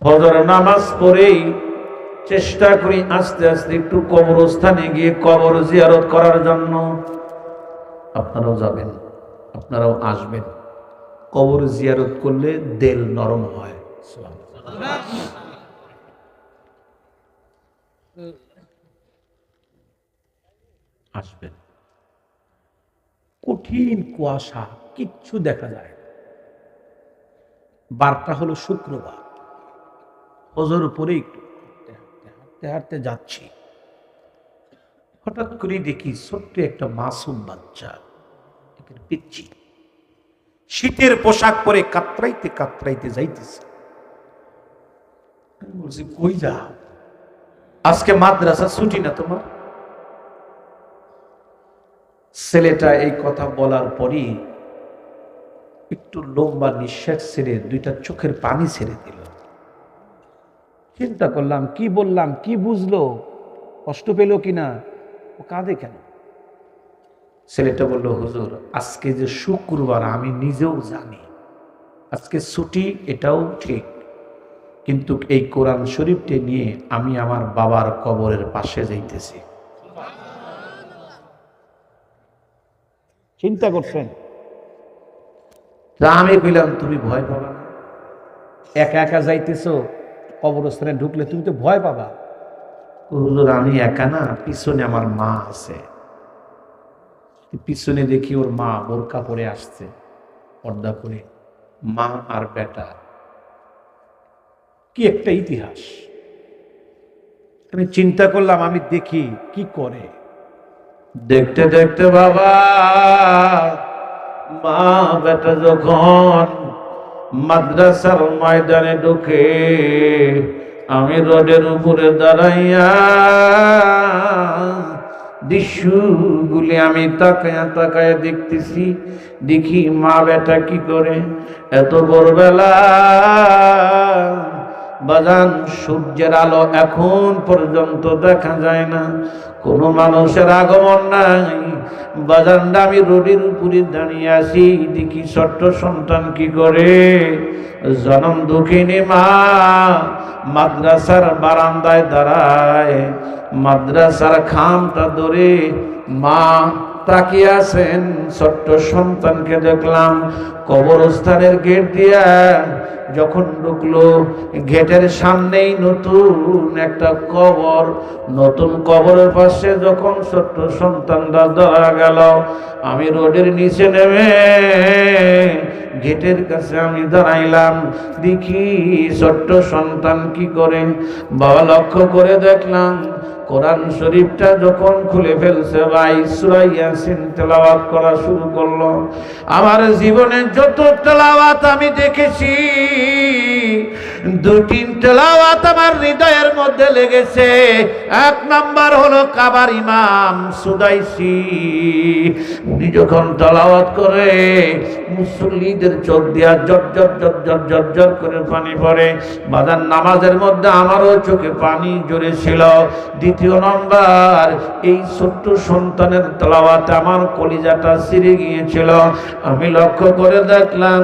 ফজর নামাজ পড়েই চেষ্টা করি আস্তে আস্তে একটু কবরস্থানে গিয়ে কবর জিয়ারত করার জন্য। আপনারাও যাবেন, আপনারাও আসবেন। কবর জিয়ারত করলে দেল নরম হয়। আসবেন। কঠিন কুয়াশা, কিচ্ছু দেখা যায়। বারটা হলো শুক্রবার। হজর উপরে একটু হাঁটতে হাঁটতে যাচ্ছি। হঠাৎ করে দেখি ছোট্ট একটা মাসুম বাচ্চা পিচ্ছি। শীতের পোশাক পরে কাতরাইতে কাতরাইতে যাইতেছে। বলছি, কই যা? আজকে মাদ্রাসা ছুটি না তোমার? ছেলেটা এই কথা বলার পরই একটু লম্বা নিঃশ্বাস ছেড়ে দুইটা চোখের পানি ছেড়ে দিল। চিন্তা করলাম, কি বললাম, কি বুঝলো? কষ্ট পেল কিনা? ও কাঁদে কেন? ছেলেটা বলল, হুজুর, আজকে যে শুক্রবার আমি নিজেও জানি, আজকে ছুটি এটাও ঠিক। কিন্তু এই কোরআন শরীফটি নিয়ে আমি আমার বাবার কবরের পাশে যাইতেছি। চিন্তা করছেন? আমি কইলাম, তুমি ভয় পাবা না। একা একা যাইতেছো কবরস্থানে ঢুকলে তুমি তো ভয় পাবা। হুজুর, আমি একা না, পিছনে আমার মা আছে। পিছনে দেখি ওর মা বোরকা পরে আসছে, পর্দা করে মা আর বেটা। কি একটা ইতিহাস। আমি চিন্তা করলাম, আমি দেখি কি করে। দেখতে দেখতে বাবা, মা, বেটা যখন মাদ্রাসার ময়দানে ঢুকে আমি রোডের উপরে দাঁড়াইয়া দৃশ্যগুলি আমি তাকায় তাকায় দেখতেছি। দেখি মা বেটা কি করে? এত ভোরবেলা বাজান সূর্যের আলো এখন পর্যন্ত দেখা যায় না। কোনো মানুষের আগমন নাই। বাজানটা আমি রোডের উপরে দাঁড়িয়ে আছি। দেখি ছোট্ট সন্তান কি করে? জনম দুঃখিনী মা মাদ্রাসার বারান্দায় দাঁড়ায়। মাদ্রাসার খামটা ধরে মা তাকিয়ে আছেন ছোট্ট সন্তানকে দেখলাম কবরস্থানের গেট দিয়া যখন ঢুকলো, গেটের সামনেই নতুন একটা কবর, নতুন কবরের পাশে যখন ছোট্ট সন্তানটা ধরা গেল, আমি রোডের নিচে নেমে গেটের কাছে আমি দাঁড়াইলাম, দেখি ছোট্ট সন্তান কি করে, বাবা লক্ষ্য করে দেখলাম কোরআন শরীফটা যখন খুলে ফেলছে ভাই সুরাইয়াসিন তেলাওয়াত করা শুরু করল। আমার জীবনে যত তেলাওয়াত আমি দেখেছি দুটি তেলাওয়াত আমার হৃদয়ের মধ্যে লেগেছে। এক নাম্বার হলো কাবার ইমাম সুদাইসি। উনি যখন তেলাওয়াত করে, মুসল্লিদের চোখ দিয়া জট জট জট জট জট জট করে পানি পড়ে। বাজার নামাজের মধ্যে আমারও চোখে পানি জড়েছিল। দ্বিতীয় নম্বর, এই ছোট্ট সন্তানের তলাওয়াতে আমার কলিজাটা ছিঁড়ে গিয়েছিল। আমি লক্ষ্য করে দেখলাম,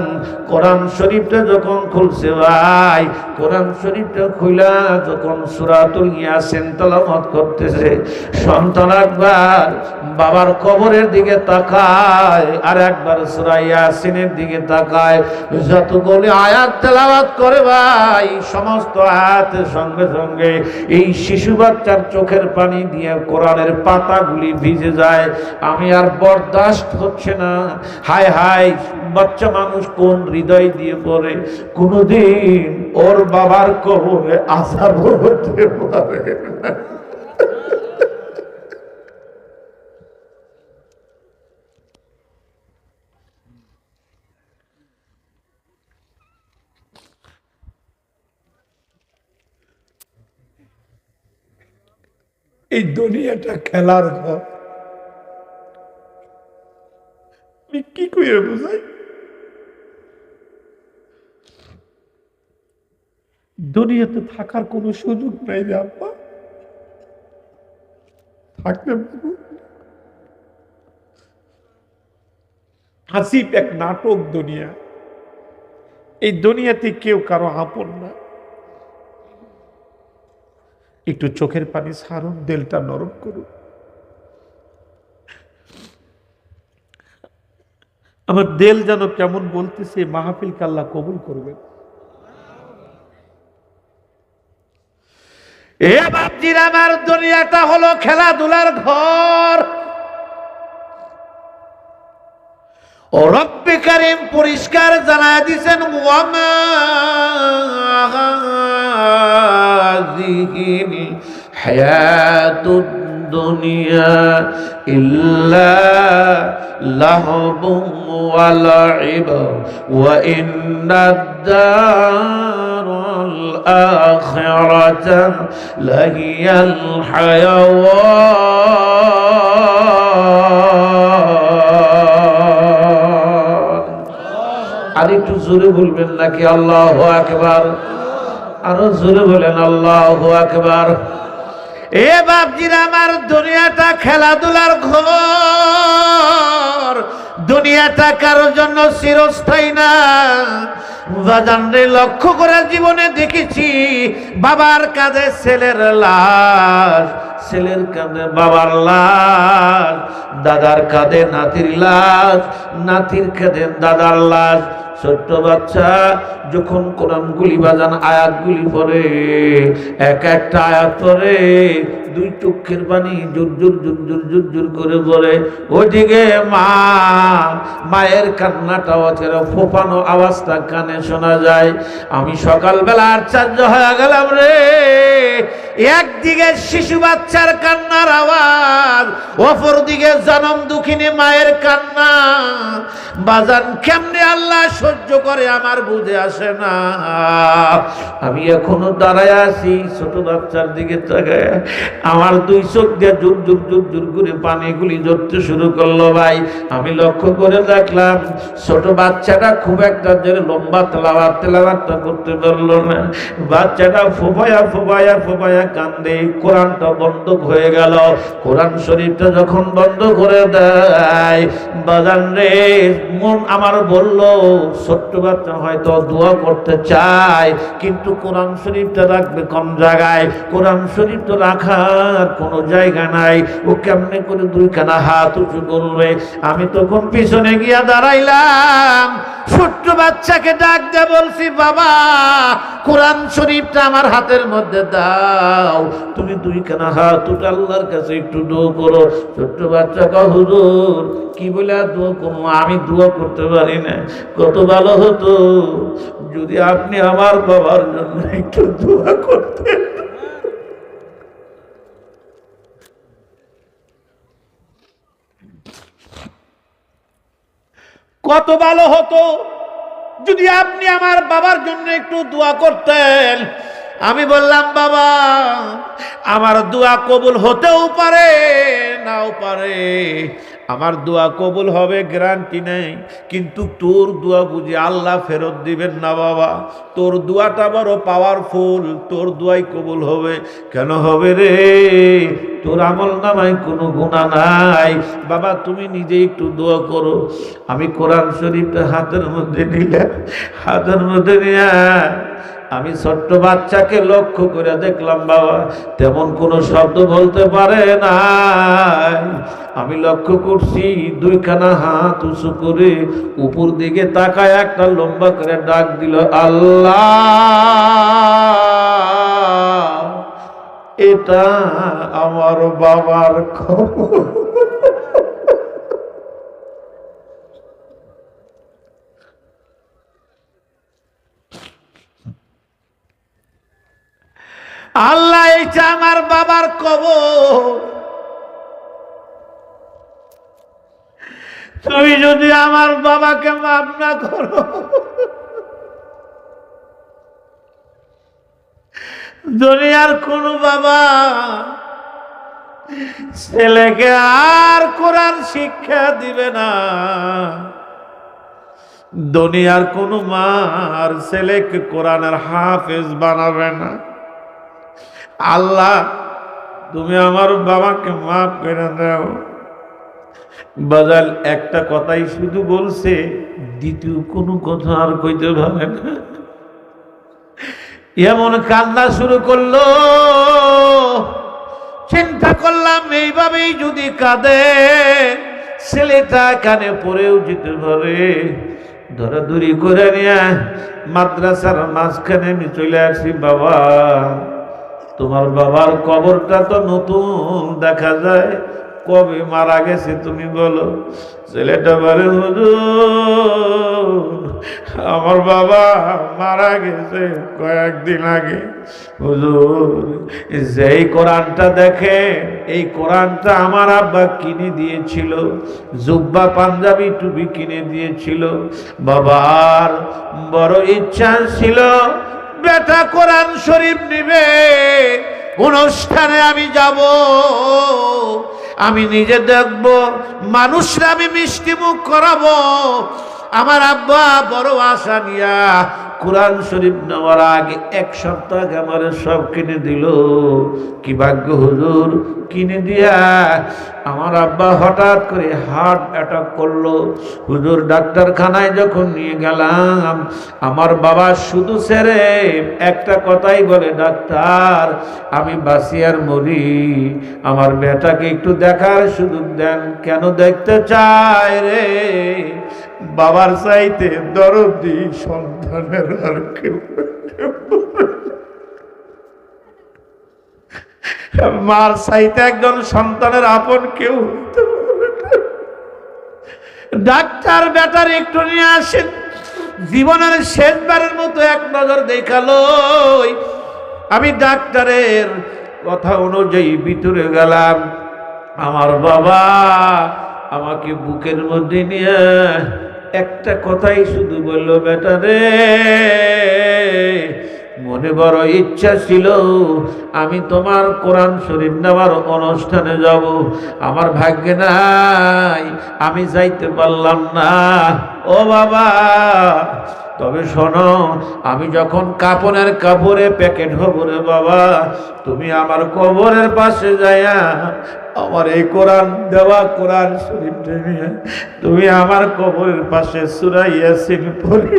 কোরআন শরীফটা যখন খুলছে, ভাই কোরআন শরীফটা খুইলা যখন সুরাতুল ইয়াসিন তেলাওয়াত করতেছে, সন্তান একবার বাবার কবরের দিকে তাকায় আর একবার সূরা ইয়াসিনের দিকে তাকায়। যতগুলি আয়াত তেলাওয়াত করে ভাই, সমস্ত আয়াতের সঙ্গে সঙ্গে এই শিশু বাচ্চার চোখের পানি দিয়ে কোরআনের পাতাগুলি ভিজে যায়। আমি আর বরদাস্ত হচ্ছে না। হায় হায়, বাচ্চা মানুষ কোন হৃদয় দিয়ে পড়ে? কোনদিন ওর বাবার কবরে আসার হতে পারে। এই দুনিয়াটা খেলার ঘর কি করে বুঝাই দুনিয়াতে থাকার কোনো সুযোগ নাই রে আব্বা। থাকতে হাসিব এক নাটক দুনিয়া। এই দুনিয়াতে কেউ কারও আপন না। একটু চোখের পানি সারুন দেলটা নরম করুন। আমার দেল যেন কেমন বলতেছে মাহফিল কাল্লা কবুল করবেন। এ বাপজির আমার দুনিয়াটা হলো খেলাধুলার ঘর। ও রব্বে কারিম পরিষ্কার জানায় দিছেন হায়াতুদ দুনিয়া ইল্লা লাহবু ওয়া লাইব ওয়া ইন্নাদ আখিরাতা লাহিয়াল হায়াওয়ান আর একটু জোরে বলবেন নাকি আল্লাহ আকবার? আরও জোরে বলেন, আল্লাহ আকবার। এ বাপজির আমার দুনিয়াটা খেলাধুলার ঘর। দুনিয়াটা কারোর জন্য চিরস্থায়ী না। লক্ষ্য করে জীবনে দেখেছি, বাবার কাঁধে ছেলের লাশ। ছেলের কাঁধে বাবার লাশ, দাদার কাঁধে নাতির লাশ, নাতির কাঁধে দাদার লাশ। ছোট্ট বাচ্চা, যখন কোরআনগুলি বাজান, আয়াতগুলি পরে এক একটা আয়াত পরে দুই চক্ষের পানি জোর জোর জোর জোর জোর জোর করে পড়ে। ওইদিকে মা, মায়ের কান্নাটা অচেরা ফোপানো আওয়াজটা কানে শোনা যায়। আমি সকালবেলা আশ্চর্য হয়ে গেলাম রে একদিকে শিশু বাচ্চার কান্নার আওয়াজ অপর দিকে জনম দুঃখিনী মায়ের কান্না। বাজান কেমনে আল্লাহ সহ্য করে আমার বুঝে আসে না। আমি এখনও দাঁড়ায় আছি, ছোট বাচ্চার দিকে তাকায়। আমার দুই চোখ দিয়ে জোর জোর জোর জোর করে পানিগুলি ধরতে শুরু করল ভাই। আমি লক্ষ্য করে দেখলাম, ছোট বাচ্চাটা খুব একটা জোরে লম্বা তেলাবাত তেলাবাতটা করতে পারল না। বাচ্চাটা ফোপায়া ফোপায়া ফোপায়া কান্দে কোরআনটা বন্ধ হয়ে গেল। কোরআন শরীফটা যখন বন্ধ করে দেয়, বাজান রে, মন আমার বলল, ছোট্ট বাচ্চা হয়তো দোয়া করতে চায়, কিন্তু কোরআন শরীফটা রাখবে কোন জায়গায়। কোরআন শরীফ তো রাখার কোনো জায়গা নাই। ও কেমনে করে দুইখানা হাত উঁচু করবে আমি তখন পিছনে গিয়া দাঁড়াইলাম। ছোট্ট বাচ্চাকে ডাক দে বলছি, বাবা, কোরআন শরীফটা আমার হাতের মধ্যে দাও, তুমি দুইখানা হাত উঠে আল্লাহর কাছে একটু দো করো। ছোট্ট বাচ্চা কহুদুর কি বলে আর দোয়া করব? আমি দোয়া করতে পারি না, কত ভালো হতো যদি আপনি আমার বাবার জন্য একটু দোয়া করতেন। কত ভালো হতো যদি আপনি আমার বাবার জন্য একটু দোয়া করতেন। আমি বললাম, বাবা, আমার দোয়া কবুল হতেও পারে, নাও পারে। আমার দোয়া কবুল হবে, গ্যারান্টি নেই। কিন্তু তোর দোয়া বুঝি আল্লাহ ফেরত দিবেন না, বাবা। তোর দোয়াটা বড় পাওয়ারফুল তোর দোয়াই কবুল হবে। কেন হবে রে? তোর আমল নামাই কোনো গুণা নাই। বাবা, তুমি নিজে একটু দোয়া করো। আমি কোরআন শরীফটা হাতের মধ্যে নিলাম, হাতের মধ্যে নিয়ে আমি ছোট্ট বাচ্চাকে লক্ষ্য করে দেখলাম, বাবা, তেমন কোনো শব্দ বলতে পারে না আমি লক্ষ্য করছি দুইখানা হাত উঁচু করে উপর দিকে তাকায় একটা লম্বা করে ডাক দিল, আল্লাহ, এটা আমার বাবার খবর। আল্লাহ, এইটা আমার বাবার কবর। তুমি যদি আমার বাবাকে মাফ না করো, দুনিয়ার কোন বাবা ছেলেকে আর কোরআন শিক্ষা দিবে না। দুনিয়ার কোন মা আর ছেলেকে কোরআনের হাফেজ বানাবে না। আল্লাহ, তুমি আমার বাবাকে মাফ করে দাও। বাজাল একটা কথাই শুধু বলছে, দ্বিতীয় কোনো কথা আর কইতে পারে না। এমন কান্না শুরু করল, চিন্তা করলাম এইভাবেই যদি কাঁদে, ছেলেটা কানে পড়েও যেতে পারে। ধরাধরি করে নিয়ে মাদ্রাসার মাঝখানে আমি চলে আসি, বাবা। তোমার বাবার কবরটা তো নতুন, দেখা যায় কবে মারা গেছে তুমি বলো। ছেলেটা বলে আমার বাবা মারা গেছে কয়েকদিন আগে। হুজুর, যেই কোরআনটা দেখে এই কোরআনটা আমার আব্বা কিনে দিয়েছিল, জুব্বা পাঞ্জাবি টুপি কিনে দিয়েছিল। বাবার বড় ইচ্ছা ছিল বেটা কোরআন শরীফ নিবে অনুষ্ঠানে আমি যাব। আমি নিজে দেখব, মানুষরা আমি মিষ্টি মুখ করাবো আমার আব্বা বড় আশা নিয়া কোরআন শরীফ নেওয়ার আগে এক সপ্তাহ আমার সব কিনে দিল। কি ভাগ্য হুজুর, কিনে দিয়া আমার আব্বা হঠাৎ করে হার্ট অ্যাটাক করল। হুজুর ডাক্তারখানায় যখন নিয়ে গেলাম, আমার বাবা শুধু সেরে একটা কথাই বলে, ডাক্তার, আমি বাসিয়ার মরি। আমার বেটাকে একটু দেখার সুযোগ দেন, কেন দেখতে চায় রে? বাবার চাইতে দরদি সন্তানের আর কেউ মার চাইতে একজন সন্তানের আপন কেউ। ডাক্তার বেটার একটু নিয়ে আসেন। জীবনের শেষবারের মতো এক নজর দেখাল আমি ডাক্তারের কথা অনুযায়ী ভিতরে গেলাম। আমার বাবা আমাকে বুকের মধ্যে নিয়ে একটা কথাই শুধু বলল, বেটা রে, মনে বড় ইচ্ছা ছিল আমি তোমার কোরআন শরীফ নেওয়ার অনুষ্ঠানে যাব। আমার ভাগ্যে নাই, আমি যাইতে পারলাম না। ও বাবা তবে শোনো, আমি যখন কাপনের কাপড়ে প্যাকেট হব রে বাবা, তুমি আমার কবরের পাশে যাইয়া আমার এই কোরআন দেওয়া কোরআন শরীফ তুমি আমার কবরের পাশে সুরাইয়াসিন পড়ি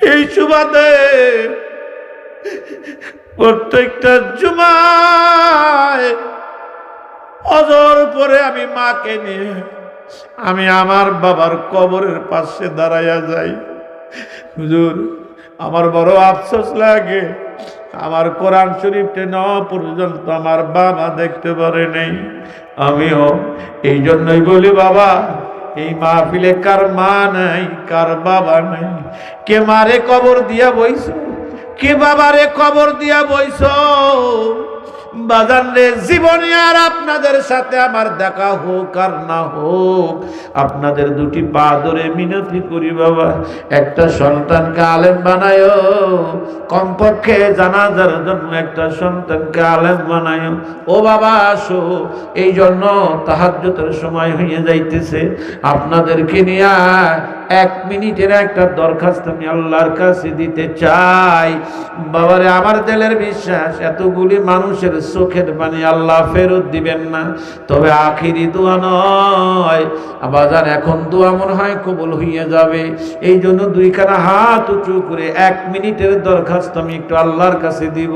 এই সুবাদে প্রত্যেকটা জুমায় অজর পরে আমি মাকে নিয়ে আমি আমার বাবার কবরের পাশে দাঁড়াইয়া যাই। হুজুর, আমার বড় আফসোস লাগে। আমার কোরআন শরীফটা নেওয়া পর্যন্ত আমার বাবা দেখতে পারে নেই। আমিও এই জন্যই বলি, বাবা, এই মাহফিলে কার মা নাই, কার বাবা নাই? কে মারে কবর দিয়া বইছ? কে বাবারে কবর দিয়া বইছ? বাজান রে, জীবনে আর আপনাদের সাথে আমার দেখা হোক আর না হোক। আপনাদের দুটি পা ধরে মিনতি করি বাবা। একটা সন্তানকে আলেম বানায়, কমপক্ষে জানাজার জন্য একটা সন্তানকে আলেম বানায়। ও বাবা, আসো। এই জন্য তাহাজ্জতের সময় হয়ে যাইতেছে। আপনাদেরকে নিয়ে এক মিনিটের একটা দরখাস্ত আমি আল্লাহর কাছে দিতে চাই। বাবারে, আমার দিলের বিশ্বাস, এতগুলি মানুষের চোখের পানি আল্লাহ ফেরত দিবেন না। তবে আখিরি দোয়া নয়। বাজার এখন দোয়া মনে হয় কবল হইয়া যাবে। এই জন্য দুইখানা হাত উঁচু করে এক মিনিটের দরখাস্ত আমি একটু আল্লাহর কাছে দিব।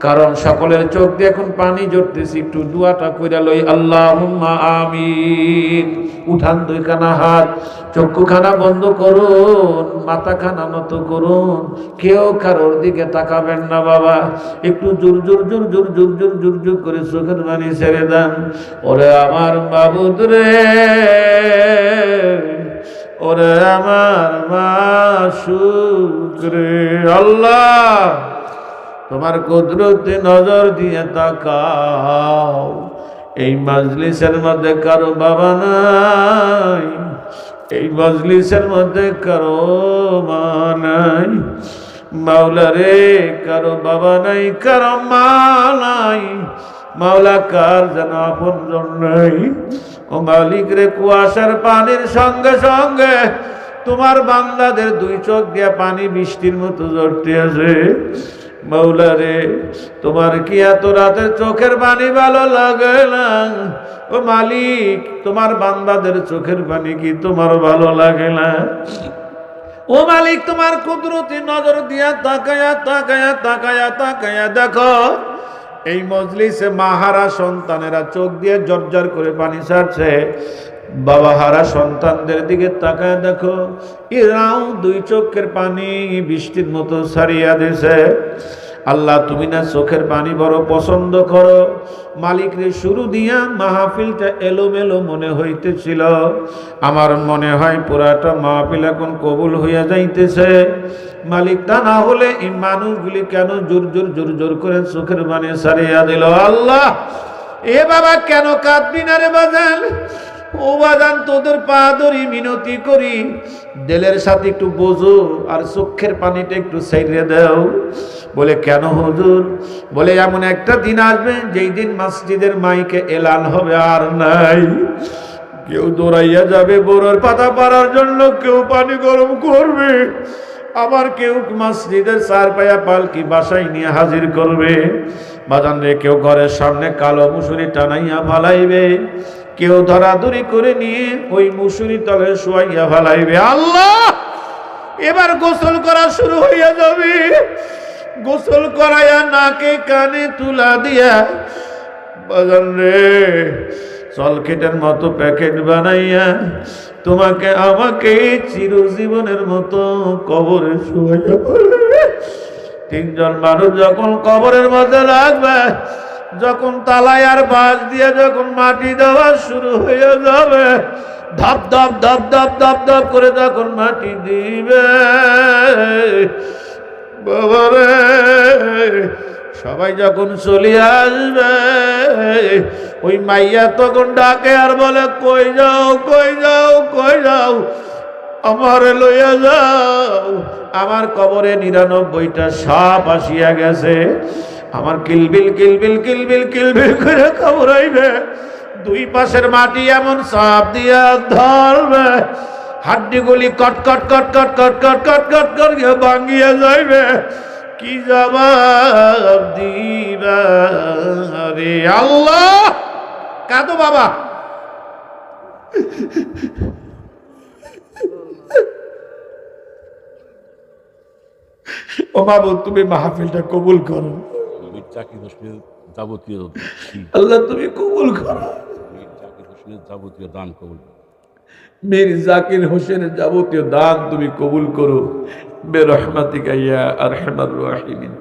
কারণ সকলের চোখ দিয়ে এখন পানি জড়তেছি একটু দোয়াটা কইরা লই আল্লাহ আমিন। উঠান দুইখানা হাত, চক্ষুখানা বন্ধ করুন, মাথাখানা নত করুন। কেউ কারোর দিকে তাকাবেন না বাবা। একটু জোর জোর জোর জোর জোর জোর জোর জোর করে চোখের পানি ছেড়ে দেন। ওরে আমার বাবুদ রে ওরে আমার মাসুক রে আল্লাহ, তোমার কুদরতে নজর দিয়ে তাকাও। এই মাজলিসের মধ্যে কারও বাবা নাই, এই মজলিসের মধ্যে কারও মা নাই, মাওলা রে, কারও বাবা নাই, কারও মা নাই, মাওলা কার যেন আপন নাই? ও মালিক রে, কুয়াশার পানির সঙ্গে সঙ্গে তোমার বান্দাদের দুই চোখ দিয়ে পানি বৃষ্টির মতো জড়তে আছে। মৌলা রে তোমার কি এত রাতে চোখের পানি ভালো লাগে না? ও মালিক, তোমার বান্দাদের চোখের পানি কি তোমার ভালো লাগে না? ও মালিক, তোমার কুদরতি নজর দিয়া তাকায়া তাকায়া তাকায়া তাকায়া দেখো। এই মজলিসে মাহারা সন্তানেরা চোখ দিয়ে জর্জর করে পানি ছাড়ছে। বাবা হারা সন্তানদের দিকে তাকায় দেখো। এরাও দুই চোখের পানি বৃষ্টির মতো সারিয়া দিছে। আল্লাহ, তুমি না চোখের পানি বড় পছন্দ করো? মালিকরে শুরু দিয়া মাহফিলটা এলোমেলো মনে হইতেছিল। আমার মনে হয় পুরাটা মাহফিল এখন কবুল হইয়া যাইতেছে। মালিক, তা না হলে এই মানুষগুলি কেন জোর জোর জোর জোর করে চোখের পানি সারিয়া দিল? আল্লাহ, এ বাবা কেন কাঁদবি না রে বাজান? ও তোদের পা ধরি, মিনতি করি। দিলের সাথে একটু বোঝো আর চোখের পানিটা একটু সাইডে দাও। বলে, কেন হুজুর? বলে, এমন একটা দিন আসবে, যেই দিন মসজিদের মাইকে এলান হবে আর নাই। কেউ দৌড়াইয়া যাবে বোরোর পাতা পাড়ার জন্য, কেউ পানি গরম করবে। আবার কেউ মসজিদের চার পায়া পালকি বাসায় নিয়ে হাজির করবে। বাজান রে, কেউ ঘরের সামনে কালো মুসুরি টানাইয়া ফালাইবে। কেউ ধরাধরি করে নিয়ে ওই মুসুরি তলে শুয়াইয়া ফালাইবে। আল্লাহ! এবার গোসল করা শুরু হইয়া যাবে। গোসল করাইয়া নাকে কানে তুলা দিয়া, বাজান রে সলকেটের মতো প্যাকেট বানাইয়া তোমাকে আমাকে চিরজীবনের মতো কবরে শুয়াইয়া। তিনজন মানুষ যখন কবরের মধ্যে রাখবে যখন তালাই আর বাঁশ দিয়ে যখন মাটি দেওয়া শুরু হয়ে যাবে, ধপ ধপ ধপ ধপ ধপ ধপ করে যখন মাটি দিবে বাবারে সবাই যখন চলে আসবে, ওই মাইয়া তখন ডাকে আর বলে, কই যাও কই যাও কই যাও, আমার লইয়া যাও। আমার কবরে নিরানব্বইটা সাপ আসিয়া গেছে। আমার কিলবিল কিলবিল কিলবিল কিলবিল করে কামড়াইবে। দুই পাশের মাটি এমন সাপ দিয়া ধরবে হাড্ডিগুলি কট কট কট কটকট করিয়া ভাঙিয়া যাইবে। কি জবাব দিবা? রে আল্লাহ! কাঁদো বাবা। ও বাবু, তুমি মাহফিলটা কবুল করো। মীর জাকির হোসেনের যাবতীয় আল্লাহ তুমি কবুল করো। মীর জাকির হোসেনের যাবতীয় দান কবুল করুন। মীর জাকির হোসেনের যাবতীয় দান তুমি কবুল করো। বেরহমাতিকা ইয়া আরহামার রাহিমিন।